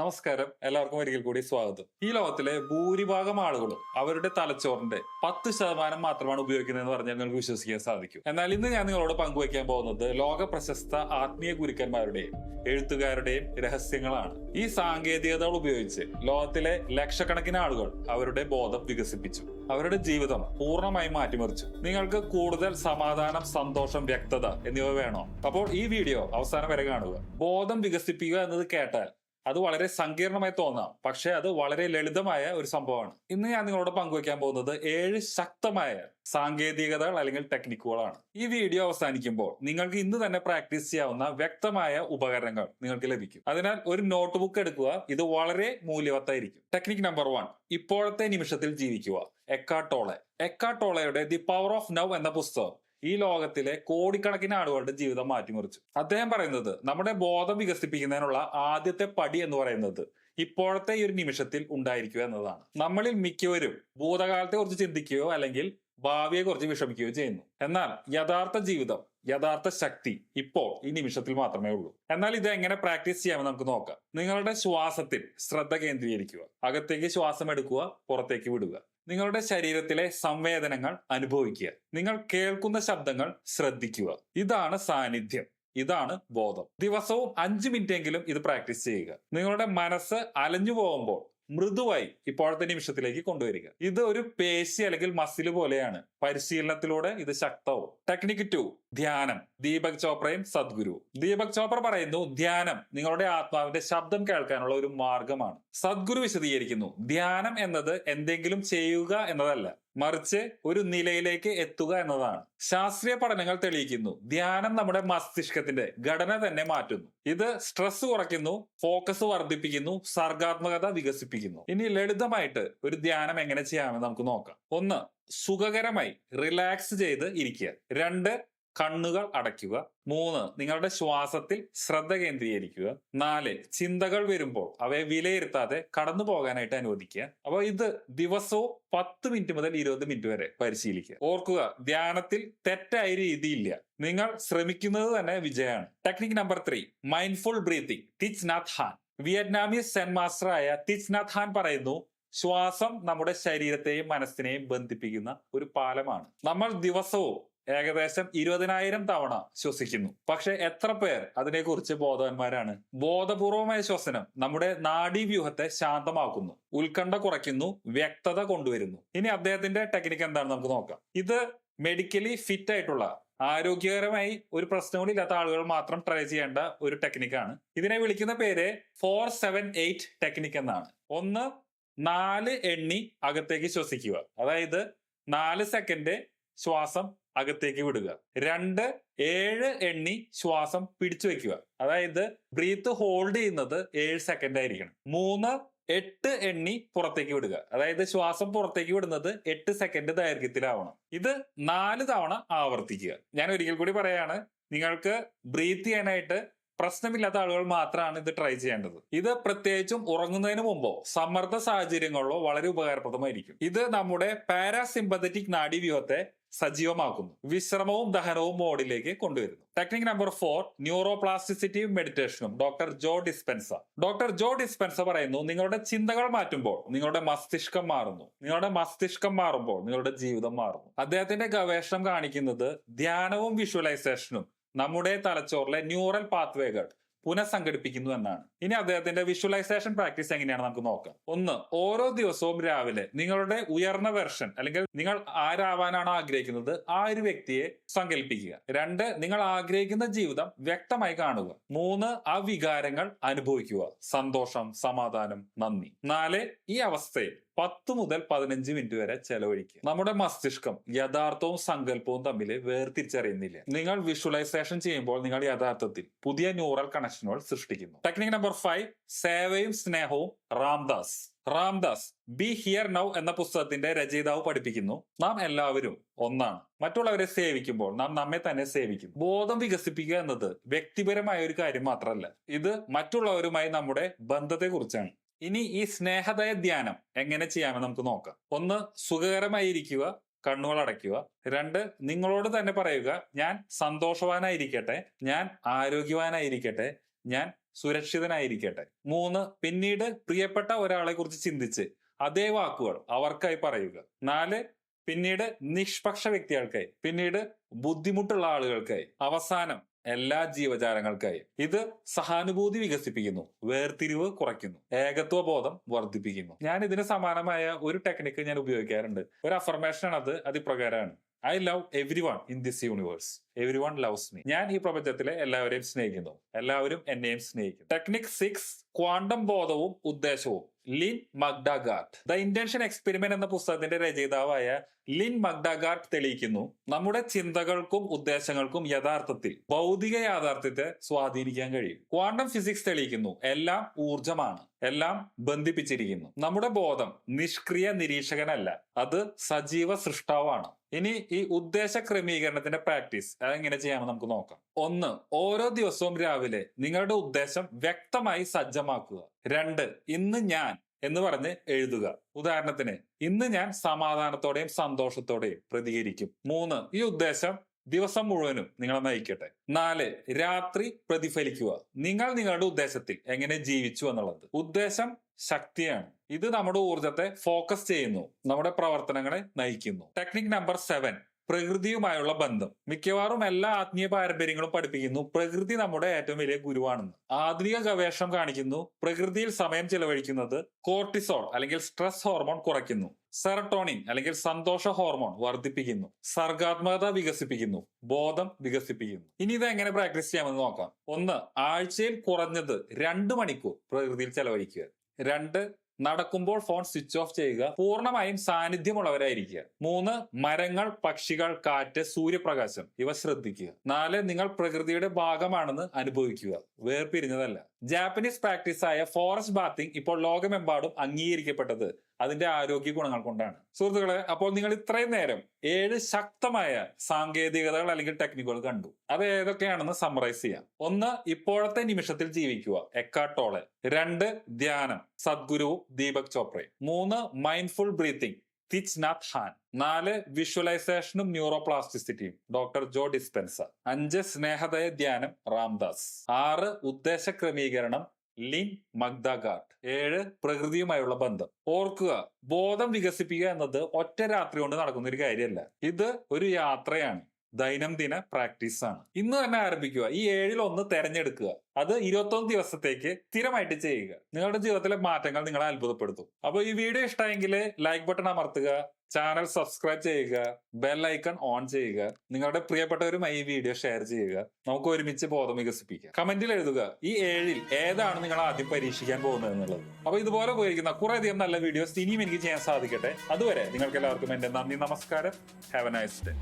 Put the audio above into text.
നമസ്കാരം. എല്ലാവർക്കും ഒരിക്കൽ കൂടി സ്വാഗതം. ഈ ലോകത്തിലെ ഭൂരിഭാഗം ആളുകളും അവരുടെ തലച്ചോറിന്റെ പത്ത് ശതമാനം മാത്രമാണ് ഉപയോഗിക്കുന്നത് എന്ന് പറഞ്ഞാൽ നിങ്ങൾക്ക് വിശ്വസിക്കാൻ സാധിക്കും. എന്നാൽ ഇന്ന് ഞാൻ നിങ്ങളോട് പങ്കുവയ്ക്കാൻ പോകുന്നത് ലോക പ്രശസ്ത ആത്മീയ ഗുരുക്കന്മാരുടെയും എഴുത്തുകാരുടെയും രഹസ്യങ്ങളാണ്. ഈ സാങ്കേതികതകൾ ഉപയോഗിച്ച് ലോകത്തിലെ ലക്ഷക്കണക്കിന് ആളുകൾ അവരുടെ ബോധം വികസിപ്പിച്ചു. അവരുടെ ജീവിതം പൂർണമായി മാറ്റിമറിച്ചു. നിങ്ങൾക്ക് കൂടുതൽ സമാധാനം സന്തോഷം വ്യക്തത എന്നിവ വേണോ? അപ്പോൾ ഈ വീഡിയോ അവസാനം വരെ കാണുക. ബോധം വികസിപ്പിക്കുക എന്നത് കേട്ടാൽ അത് വളരെ സങ്കീർണമായി തോന്നാം. പക്ഷെ അത് വളരെ ലളിതമായ ഒരു സംഭവമാണ്. ഇന്ന് ഞാൻ നിങ്ങളോട് പങ്കുവയ്ക്കാൻ പോകുന്നത് ഏഴ് ശക്തമായ സാങ്കേതികതകൾ അല്ലെങ്കിൽ ടെക്നിക്കുകളാണ്. ഈ വീഡിയോ അവസാനിക്കുമ്പോൾ നിങ്ങൾക്ക് ഇന്ന് തന്നെ പ്രാക്ടീസ് ചെയ്യാവുന്ന വ്യക്തമായ ഉപകരണങ്ങൾ നിങ്ങൾക്ക് ലഭിക്കും. അതിനാൽ ഒരു നോട്ട്ബുക്ക് എടുക്കുക. ഇത് വളരെ മൂല്യവത്തായിരിക്കും. ടെക്നിക് നമ്പർ വൺ ഇപ്പോഴത്തെ നിമിഷത്തിൽ ജീവിക്കുക. എക്കാട്ടോളെ എക്കാട്ടോളയുടെ ദി പവർ ഓഫ് നൗ എന്ന പുസ്തകം. ഈ ലോകത്തിലെ കോടിക്കണക്കിന് ആളുകളുടെ ജീവിതം മാറ്റിമറിച്ചു. അദ്ദേഹം പറയുന്നത് നമ്മുടെ ബോധം വികസിപ്പിക്കുന്നതിനുള്ള ആദ്യത്തെ പടി എന്ന് പറയുന്നത് ഇപ്പോഴത്തെ ഈ ഒരു നിമിഷത്തിൽ ഉണ്ടായിരിക്കുക എന്നതാണ്. നമ്മളിൽ മിക്കവരും ഭൂതകാലത്തെ കുറിച്ച് ചിന്തിക്കുകയോ അല്ലെങ്കിൽ ഭാവിയെ കുറിച്ച് വിഷമിക്കുകയോ ചെയ്യുന്നു. എന്നാൽ യഥാർത്ഥ ജീവിതം യഥാർത്ഥ ശക്തി ഇപ്പോൾ ഈ നിമിഷത്തിൽ മാത്രമേ ഉള്ളൂ. എന്നാൽ ഇത് എങ്ങനെ പ്രാക്ടീസ് ചെയ്യാമെന്ന് നമുക്ക് നോക്കാം. നിങ്ങളുടെ ശ്വാസത്തിൽ ശ്രദ്ധ കേന്ദ്രീകരിക്കുക. അകത്തേക്ക് ശ്വാസം എടുക്കുക പുറത്തേക്ക് വിടുക. നിങ്ങളുടെ ശരീരത്തിലെ സംവേദനങ്ങൾ അനുഭവിക്കുക. നിങ്ങൾ കേൾക്കുന്ന ശബ്ദങ്ങൾ ശ്രദ്ധിക്കുക. ഇതാണ് സാന്നിധ്യം. ഇതാണ് ബോധം. ദിവസവും അഞ്ച് മിനിറ്റ് എങ്കിലും ഇത് പ്രാക്ടീസ് ചെയ്യുക. നിങ്ങളുടെ മനസ്സ് അലഞ്ഞു പോകുമ്പോൾ മൃദുവായി ഇപ്പോഴത്തെ നിമിഷത്തിലേക്ക് കൊണ്ടുവരിക. ഇത് ഒരു പേശി അല്ലെങ്കിൽ മസിൽ പോലെയാണ്. പരിശീലനത്തിലൂടെ ഇത് ശക്തവും. ടെക്നിക് ടു ധ്യാനം. ദീപക് ചോപ്രയും സദ്ഗുരു. ദീപക് ചോപ്ര പറയുന്നു ധ്യാനം നിങ്ങളുടെ ആത്മാവിന്റെ ശബ്ദം കേൾക്കാനുള്ള ഒരു മാർഗമാണ്. സദ്ഗുരു വിശദീകരിക്കുന്നു ധ്യാനം എന്നത് എന്തെങ്കിലും ചെയ്യുക എന്നതല്ല. മറിച്ച് ഒരു നിലയിലേക്ക് എത്തുക എന്നതാണ്. ശാസ്ത്രീയ പഠനങ്ങൾ തെളിയിക്കുന്നു. ധ്യാനം നമ്മുടെ മസ്തിഷ്കത്തിന്റെ ഘടന തന്നെ മാറ്റുന്നു. ഇത് സ്ട്രെസ് കുറയ്ക്കുന്നു ഫോക്കസ് വർദ്ധിപ്പിക്കുന്നു സർഗാത്മകത വികസിപ്പിക്കുന്നു. ഇനി ലളിതമായിട്ട് ഒരു ധ്യാനം എങ്ങനെ ചെയ്യാമെന്ന് നമുക്ക് നോക്കാം. ഒന്ന് സുഖകരമായി റിലാക്സ് ചെയ്ത് ഇരിക്കുക. രണ്ട് കണ്ണുകൾ അടയ്ക്കുക. മൂന്ന് നിങ്ങളുടെ ശ്വാസത്തിൽ ശ്രദ്ധ കേന്ദ്രീകരിക്കുക. നാല് ചിന്തകൾ വരുമ്പോൾ അവയെ വിലയിരുത്താതെ കടന്നു പോകാനായിട്ട് അനുവദിക്കുക. അപ്പോൾ ഇത് ദിവസവും പത്ത് മിനിറ്റ് മുതൽ ഇരുപത് മിനിറ്റ് വരെ പരിശീലിക്കുക. ഓർക്കുക ധ്യാനത്തിൽ തെറ്റായ രീതിയില്ല. നിങ്ങൾ ശ്രമിക്കുന്നത് തന്നെ വിജയമാണ്. Technique number three mindful breathing Thich Nhat Hanh Vietnamese Zen മാസ്റ്ററായ Thich Nhat Hanh പറയുന്നു ശ്വാസം നമ്മുടെ ശരീരത്തെയും മനസ്സിനെയും ബന്ധിപ്പിക്കുന്ന ഒരു പാലമാണ്. നമ്മൾ ദിവസവും ഏകദേശം ഇരുപതിനായിരം തവണ ശ്വസിക്കുന്നു. പക്ഷെ എത്ര പേർ അതിനെക്കുറിച്ച് ബോധവാന്മാരാണ്? ബോധപൂർവമായ ശ്വസനം നമ്മുടെ നാഡീവ്യൂഹത്തെ ശാന്തമാക്കുന്നു. ഉത്കണ്ഠ കുറയ്ക്കുന്നു വ്യക്തത കൊണ്ടുവരുന്നു. ഇനി അദ്ദേഹത്തിന്റെ ടെക്നിക്ക് എന്താണെന്ന് നമുക്ക് നോക്കാം. ഇത് മെഡിക്കലി ഫിറ്റ് ആയിട്ടുള്ള ആരോഗ്യകരമായി ഒരു പ്രശ്നങ്ങളും ഇല്ലാത്ത ആളുകൾ മാത്രം ട്രൈ ചെയ്യേണ്ട ഒരു ടെക്നിക്കാണ് ഇതിനെ വിളിക്കുന്ന പേര് ഫോർ സെവൻ എയ്റ്റ് ടെക്നിക് എന്നാണ്. ഒന്ന് നാല് എണ്ണി അകത്തേക്ക് ശ്വസിക്കുക. അതായത് നാല് സെക്കൻഡ് ശ്വാസം അകത്തേക്ക് വിടുക. രണ്ട് ഏഴ് എണ്ണി ശ്വാസം പിടിച്ചു വെക്കുക അതായത് ബ്രീത്ത് ഹോൾഡ് ചെയ്യുന്നത് ഏഴ് സെക്കൻഡ് ആയിരിക്കണം. മൂന്ന് എട്ട് എണ്ണി പുറത്തേക്ക് വിടുക. അതായത് ശ്വാസം പുറത്തേക്ക് വിടുന്നത് എട്ട് സെക്കൻഡ് ദൈർഘ്യത്തിലാവണം. ഇത് നാല് തവണ ആവർത്തിക്കുക. ഞാൻ ഒരിക്കൽ കൂടി പറയാണ് നിങ്ങൾക്ക് ബ്രീത്ത് ചെയ്യാനായിട്ട് പ്രശ്നമില്ലാത്ത ആളുകൾ മാത്രമാണ് ഇത് ട്രൈ ചെയ്യേണ്ടത്. ഇത് പ്രത്യേകിച്ചും ഉറങ്ങുന്നതിന് മുമ്പോ സമ്മർദ്ദ സാഹചര്യങ്ങളിലോ വളരെ ഉപകാരപ്രദമായിരിക്കും. ഇത് നമ്മുടെ പാരാസിമ്പത്തറ്റിക് നാഡീവ്യൂഹത്തെ സജീവമാക്കുന്നു. വിശ്രമവും ദഹനവും മോഡിലേക്ക് കൊണ്ടുവരുന്നു. Technique number four neuroplasticity മെഡിറ്റേഷനും doctor Joe Dispenza doctor Joe Dispenza പറയുന്നു നിങ്ങളുടെ ചിന്തകൾ മാറ്റുമ്പോൾ നിങ്ങളുടെ മസ്തിഷ്കം മാറുന്നു. നിങ്ങളുടെ മസ്തിഷ്കം മാറുമ്പോൾ നിങ്ങളുടെ ജീവിതം മാറുന്നു. അദ്ദേഹത്തിന്റെ ഗവേഷണം കാണിക്കുന്നത് ധ്യാനവും വിഷ്വലൈസേഷനും നമ്മുടെ തലച്ചോറിലെ ന്യൂറൽ പാത്വേകൾ പുനഃസംഘടിപ്പിക്കുന്നു എന്നാണ്. ഇനി അദ്ദേഹത്തിന്റെ വിഷ്വലൈസേഷൻ പ്രാക്ടീസ് എങ്ങനെയാണ് നമുക്ക് നോക്കാം. ഒന്ന് ഓരോ ദിവസവും രാവിലെ നിങ്ങളുടെ ഉയർന്ന വെർഷൻ അല്ലെങ്കിൽ നിങ്ങൾ ആരാവാനാണോ ആഗ്രഹിക്കുന്നത് ആ ഒരു വ്യക്തിയെ സങ്കല്പിക്കുക രണ്ട് നിങ്ങൾ ആഗ്രഹിക്കുന്ന ജീവിതം വ്യക്തമായി കാണുക. മൂന്ന് ആ വികാരങ്ങൾ അനുഭവിക്കുക. സന്തോഷം സമാധാനം നന്ദി. നാല് ഈ അവസ്ഥയിൽ പത്ത് മുതൽ പതിനഞ്ച് മിനിറ്റ് വരെ ചെലവഴിക്കുക. നമ്മുടെ മസ്തിഷ്കം യഥാർത്ഥവും സങ്കല്പവും തമ്മിൽ വേർതിരിച്ചറിയുന്നില്ല. നിങ്ങൾ വിഷ്വലൈസേഷൻ ചെയ്യുമ്പോൾ നിങ്ങൾ യഥാർത്ഥത്തിൽ പുതിയ ന്യൂറൽ കണക്ഷനുകൾ സൃഷ്ടിക്കുന്നു. ടെക്നിക് നമ്പർ ഫൈവ് സേവയും സ്നേഹവും Ram Dass. Ram Dass be here now എന്ന പുസ്തകത്തിന്റെ രചയിതാവ് പഠിപ്പിക്കുന്നു. നാം എല്ലാവരും ഒന്നാണ്. മറ്റുള്ളവരെ സേവിക്കുമ്പോൾ നാം നമ്മെ തന്നെ സേവിക്കും ബോധം വികസിപ്പിക്കുക എന്നത് വ്യക്തിപരമായ ഒരു കാര്യം മാത്രമല്ല. ഇത് മറ്റുള്ളവരുമായി നമ്മുടെ ബന്ധത്തെ കുറിച്ചാണ് ഇനി ഈ സ്നേഹദയ ധ്യാനം എങ്ങനെ ചെയ്യാമെന്ന് നമുക്ക് നോക്കാം. ഒന്ന് സുഖകരമായിരിക്കുക കണ്ണുകൾ അടയ്ക്കുക. രണ്ട് നിങ്ങളോട് തന്നെ പറയുക ഞാൻ സന്തോഷവാനായിരിക്കട്ടെ ഞാൻ ആരോഗ്യവാനായിരിക്കട്ടെ ഞാൻ സുരക്ഷിതനായിരിക്കട്ടെ. മൂന്ന് പിന്നീട് പ്രിയപ്പെട്ട ഒരാളെ കുറിച്ച് ചിന്തിച്ച് അതേ വാക്കുകൾ അവർക്കായി പറയുക. നാല് പിന്നീട് നിഷ്പക്ഷ വ്യക്തികൾക്കായി പിന്നീട് ബുദ്ധിമുട്ടുള്ള ആളുകൾക്കായി. അവസാനം എല്ലാ ജീവജാലങ്ങൾക്കായി. ഇത് സഹാനുഭൂതി വികസിപ്പിക്കുന്നു വേർതിരിവ് കുറയ്ക്കുന്നു ഏകത്വ ബോധം വർദ്ധിപ്പിക്കുന്നു. ഞാൻ ഇതിന് സമാനമായ ഒരു ടെക്നിക്ക് ഞാൻ ഉപയോഗിക്കാറുണ്ട്. ഒരു അഫർമേഷൻ ആണ് അത് അതിപ്രകാരമാണ് I love everyone in this universe everyone loves me ഞാൻ ഈ പ്രപഞ്ചത്തിലെ എല്ലാവരെയും സ്നേഹിക്കുന്നു. എല്ലാവരും എന്നെയും സ്നേഹിക്കുന്നു. ടെക്നിക് സിക്സ് ക്വാണ്ടം ബോധവും ഉദ്ദേശവും. Lynne McTaggart the intention experiment എന്ന പുസ്തകത്തിന്റെ രചയിതാവായ ലിൻ മഗ്ഡാഗാർട്ട് തെളിയിക്കുന്നു നമ്മുടെ ചിന്തകൾക്കും ഉദ്ദേശങ്ങൾക്കും യഥാർത്ഥത്തിൽ ഭൗതിക യാഥാർത്ഥ്യത്തെ സ്വാധീനിക്കാൻ കഴിയും. ക്വാണ്ടം ഫിസിക്സ് തെളിയിക്കുന്നു എല്ലാം ഊർജമാണ് എല്ലാം ബന്ധിപ്പിച്ചിരിക്കുന്നു. നമ്മുടെ ബോധം നിഷ്ക്രിയ നിരീക്ഷകനല്ല അത് സജീവ സൃഷ്ടാവാണ്. ഇനി ഈ ഉദ്ദേശ ക്രമീകരണത്തിന്റെ പ്രാക്ടീസ് അതെങ്ങനെ ചെയ്യാമെന്ന് നമുക്ക് നോക്കാം. ഒന്ന് ഓരോ ദിവസവും രാവിലെ നിങ്ങളുടെ ഉദ്ദേശം വ്യക്തമായി സജ്ജമാക്കുക. രണ്ട് ഇന്ന് ഞാൻ എന്ന് പറഞ്ഞ് എഴുതുക. ഉദാഹരണത്തിന് ഇന്ന് ഞാൻ സമാധാനത്തോടെയും സന്തോഷത്തോടെയും പ്രതികരിക്കും. മൂന്ന് ഈ ഉദ്ദേശം ദിവസം മുഴുവനും നിങ്ങളെ നയിക്കട്ടെ. നാല് രാത്രി പ്രതിഫലിക്കുക. നിങ്ങൾ നിങ്ങളുടെ ഉദ്ദേശത്തിൽ എങ്ങനെ ജീവിച്ചു എന്നുള്ളത്. ഉദ്ദേശം ശക്തിയാണ്. ഇത് നമ്മുടെ ഊർജത്തെ ഫോക്കസ് ചെയ്യുന്നു. നമ്മുടെ പ്രവർത്തനങ്ങളെ നയിക്കുന്നു. ടെക്നിക് നമ്പർ സെവൻ പ്രകൃതിയുമായുള്ള ബന്ധം. മിക്കവാറും എല്ലാ ആത്മീയ പാരമ്പര്യങ്ങളും പഠിപ്പിക്കുന്നു. പ്രകൃതി നമ്മുടെ ഏറ്റവും വലിയ ഗുരുവാണെന്ന്. ആധുനിക ഗവേഷണം കാണിക്കുന്നു. പ്രകൃതിയിൽ സമയം ചെലവഴിക്കുന്നത് കോർട്ടിസോൾ അല്ലെങ്കിൽ സ്ട്രെസ് ഹോർമോൺ കുറയ്ക്കുന്നു. സെറട്ടോണിൻ അല്ലെങ്കിൽ സന്തോഷ ഹോർമോൺ വർദ്ധിപ്പിക്കുന്നു. സർഗാത്മകത വികസിപ്പിക്കുന്നു. ബോധം വികസിപ്പിക്കുന്നു. ഇനി ഇത് എങ്ങനെ പ്രാക്ടീസ് ചെയ്യാമെന്ന് നോക്കാം. ഒന്ന് ആഴ്ചയിൽ കുറഞ്ഞത് രണ്ട് മണിക്കൂർ പ്രകൃതിയിൽ ചെലവഴിക്കുക. രണ്ട് നടക്കുമ്പോൾ ഫോൺ സ്വിച്ച് ഓഫ് ചെയ്യുക. പൂർണമായും സാന്നിധ്യമുള്ളവരായിരിക്കുക. മൂന്ന് മരങ്ങൾ പക്ഷികൾ കാറ്റ് സൂര്യപ്രകാശം. ഇവ ശ്രദ്ധിക്കുക. നാല് നിങ്ങൾ പ്രകൃതിയുടെ ഭാഗമാണെന്ന് അനുഭവിക്കുക. വേർപിരിഞ്ഞതല്ല. ജാപ്പനീസ് പ്രാക്ടീസ് ആയ ഫോറസ്റ്റ് ബാത്തിങ് ഇപ്പോൾ ലോകമെമ്പാടും അംഗീകരിക്കപ്പെട്ടത് അതിന്റെ ആരോഗ്യ ഗുണങ്ങൾ കൊണ്ടാണ്. സുഹൃത്തുക്കളെ അപ്പോൾ നിങ്ങൾ ഇത്രയും നേരം ഏഴ് ശക്തമായ സാങ്കേതികതകൾ അല്ലെങ്കിൽ ടെക്നിക്കുകൾ കണ്ടു. അത് ഏതൊക്കെയാണെന്ന് സമറൈസ് ചെയ്യാം. ഒന്ന് ഇപ്പോഴത്തെ നിമിഷത്തിൽ ജീവിക്കുക. എക്കാട്ടോളെ. രണ്ട് ധ്യാനം. സദ്ഗുരു ദീപക് ചോപ്രെ മൂന്ന് mindful breathing Thich Nhat Hanh. നാല് വിഷ്വലൈസേഷനും ന്യൂറോപ്ലാസ്റ്റിസിറ്റിയും ഡോക്ടർ ജോ ഡിസ്പെൻസർ. അഞ്ച് സ്നേഹദയ ധ്യാനം രാംദാസ് ആറ് ഉദ്ദേശ ക്രമീകരണം ലിൻ മഗ്ദാഗാട്ട് ഏഴ് പ്രകൃതിയുമായുള്ള ബന്ധം. ഓർക്കുക ബോധം വികസിപ്പിക്കുക എന്നത് ഒറ്റ രാത്രി കൊണ്ട് നടക്കുന്ന ഒരു കാര്യമല്ല ഇത് ഒരു യാത്രയാണ്. ദൈനംദിന പ്രാക്ടീസ് ആണ്. ഇന്ന് തന്നെ ആരംഭിക്കുക. ഈ ഏഴിൽ ഒന്ന് തെരഞ്ഞെടുക്കുക. അത് ഇരുപത്തൊന്ന് ദിവസത്തേക്ക് സ്ഥിരമായിട്ട് ചെയ്യുക. നിങ്ങളുടെ ജീവിതത്തിലെ മാറ്റങ്ങൾ നിങ്ങളെ അത്ഭുതപ്പെടുത്തും. അപ്പോൾ ഈ വീഡിയോ ഇഷ്ടമെങ്കിൽ ലൈക്ക് ബട്ടൺ അമർത്തുക ചാനൽ സബ്സ്ക്രൈബ് ചെയ്യുക ബെൽ ഐക്കൺ ഓൺ ചെയ്യുക നിങ്ങളുടെ പ്രിയപ്പെട്ടവരുമായി ഈ വീഡിയോ ഷെയർ ചെയ്യുക. നമുക്ക് ഒരുമിച്ച് ബോധം വികസിപ്പിക്കാം. കമന്റിൽ എഴുതുക ഈ ഏഴിൽ ഏതാണ് നിങ്ങൾ ആദ്യം പരീക്ഷിക്കാൻ പോകുന്നത് എന്നുള്ളത്. അപ്പൊ ഇതുപോലെ ഉപയോഗിക്കുന്ന അധികം നല്ല വീഡിയോസ് ഇനിയും എനിക്ക് ചെയ്യാൻ സാധിക്കട്ടെ. അതുവരെ നിങ്ങൾക്ക് എല്ലാവർക്കും എന്റെ നന്ദി നമസ്കാരം. Have A nice day